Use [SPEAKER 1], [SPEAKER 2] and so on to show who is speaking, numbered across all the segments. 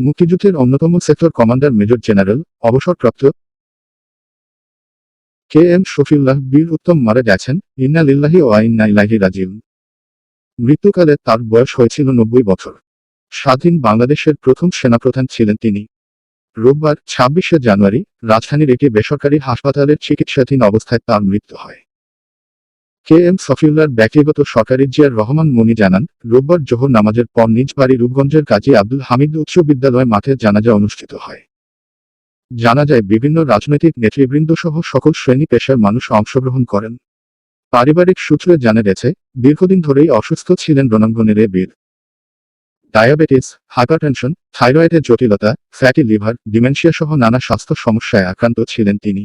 [SPEAKER 1] মুক্তিযুদ্ধের অন্যতম sector commander major general, অবসরপ্রাপ্ত কে এম শফিউল্লাহ বীর উত্তম মারা গেছেন, ইন্না লিল্লাহি ও ইন্না ইলাইহি রাজিউন। মৃত্যুকালে তার বয়স হয়েছিল নব্বই বছর। স্বাধীন বাংলাদেশের প্রথম সেনাপ্রধান ছিলেন তিনি। রোববার ছাব্বিশে জানুয়ারি, রাজধানীর একটি বেসরকারি হাসপাতালের চিকিৎসাধীন অবস্থায় তার মৃত্যু হয়। কে এম সফিউল্লার ব্যক্তিগত সরকারি জিয়ার রহমান মনি জানান, রোববার জোহর নামাজের পর নিজ বাড়ি রূপগঞ্জের কাজী আব্দুল হামিদ উচ্চ বিদ্যালয় মাঠে জানাজা অনুষ্ঠিত হয়। জানাজায় বিভিন্ন রাজনৈতিক নেতৃবৃন্দ সহ সকল শ্রেণি পেশার মানুষ অংশগ্রহণ করেন। পারিবারিক সূত্রে জানা গেছে, দীর্ঘদিন ধরেই অসুস্থ ছিলেন রণাঙ্গনের এ বীর। ডায়াবেটিস, হাইপারটেনশন, থাইরয়েডের জটিলতা, ফ্যাটি লিভার ডিমেনশিয়া সহ নানা স্বাস্থ্য সমস্যায় আক্রান্ত ছিলেন তিনি।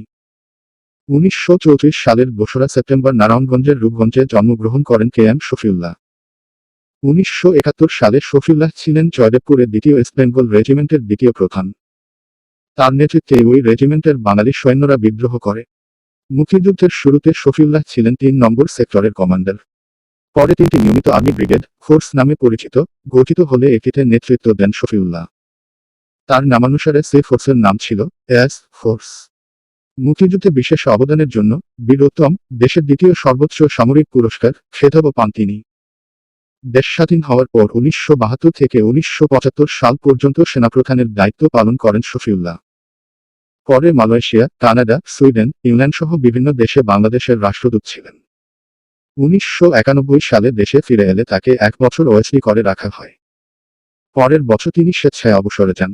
[SPEAKER 1] উনিশশো চৌত্রিশ সালের দোসরা সেপ্টেম্বর নারায়ণগঞ্জের রূপগঞ্জে জন্মগ্রহণ করেন কে এম শফিউল্লাহ। উনিশশো একাত্তর সালে শফিউল্লাহ ছিলেন জয়দেবপুরের দ্বিতীয় ইস্ট বেঙ্গল রেজিমেন্টের দ্বিতীয় প্রধান। তার নেতৃত্বে ওই রেজিমেন্টের বাঙালি সৈন্যরা বিদ্রোহ করে। মুক্তিযুদ্ধের শুরুতে শফিউল্লাহ ছিলেন তিন নম্বর সেক্টরের কমান্ডার। পরে তিনটি নিয়মিত আর্মি ব্রিগেড ফোর্স নামে পরিচিত, গঠিত হলে একটিতে নেতৃত্ব দেন শফিউল্লাহ। তার নামানুসারে সে ফোর্সের নাম ছিল এস ফোর্স। মুক্তিযুদ্ধে বিশেষ অবদানের জন্য বীরোত্তম দেশের দ্বিতীয় সর্বোচ্চ সামরিক পুরস্কার খেতাবও পান তিনি। দেশ স্বাধীন হওয়ার পর উনিশশো বাহাত্তর থেকে উনিশশো পঁচাত্তর সাল পর্যন্ত সেনাপ্রধানের দায়িত্ব পালন করেন শফিউল্লাহ। পরে মালয়েশিয়া, কানাডা, সুইডেন ইংল্যান্ড সহ বিভিন্ন দেশে বাংলাদেশের রাষ্ট্রদূত ছিলেন। উনিশশো একানব্বই সালে দেশে ফিরে এলে তাকে এক বছর ওয়েসলি করে রাখা হয়। পরের বছর তিনি স্বেচ্ছায় অবসরে যান।